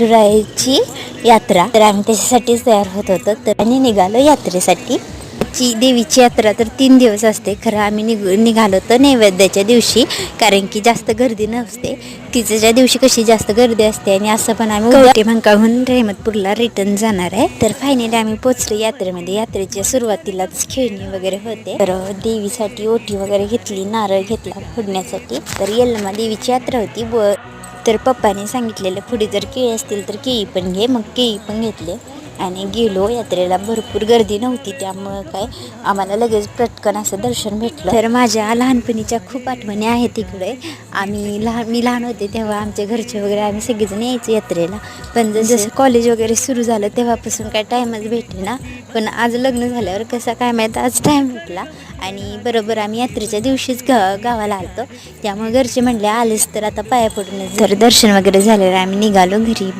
विठुरायाची यात्रा. तर आम्ही त्याच्यासाठीच तयार होत होतो. तर आणि निघालो यात्रेसाठी. ची देवीची यात्रा तर तीन दिवस असते. खरं आम्ही निघ निघालो तर नैवेद्याच्या दिवशी. कारण की जास्त गर्दी नसते. तिच्या दिवशी कशी जास्त गर्दी असते आणि असं पण आम्ही कवटे मंकाहून रेहमतपूरला रिटर्न जाणार आहे. तर फायनली आम्ही पोचलो यात्रेमध्ये. यात्रेच्या सुरुवातीलाच खेळणी वगैरे होते. तर देवीसाठी ओटी वगैरे घेतली नारळ घेतला फोडण्यासाठी. तर यल्लमा देवीची यात्रा होती. व तर पप्पाने सांगितलेलं पुढे जर केळी असतील तर केळी पण घे. मग केळी पण घेतले. आणि गेलो. यात्रेला भरपूर गर्दी नव्हती त्यामुळं काय आम्हाला लगेच पटकन असं दर्शन भेटलं. तर माझ्या लहानपणीच्या खूप आठवणी आहेत तिकडे आम्ही लहान मी लहान होते तेव्हा आमच्या घरचे वगैरे आम्ही सगळेजण यायचो यात्रेला. पण जसं कॉलेज वगैरे सुरू झालं तेव्हापासून काय टाईमच भेटे ना पण आज लग्न झाल्यावर कसं काय माहीत आज टाईम भेटला. आणि बरोबर आम्ही यात्रेच्या दिवशीच ग गावाला आलतो. त्यामुळे घरचे म्हणले आलेस तर आता पाया पडूनच जर दर्शन वगैरे झालेलं आम्ही निघालो घरी.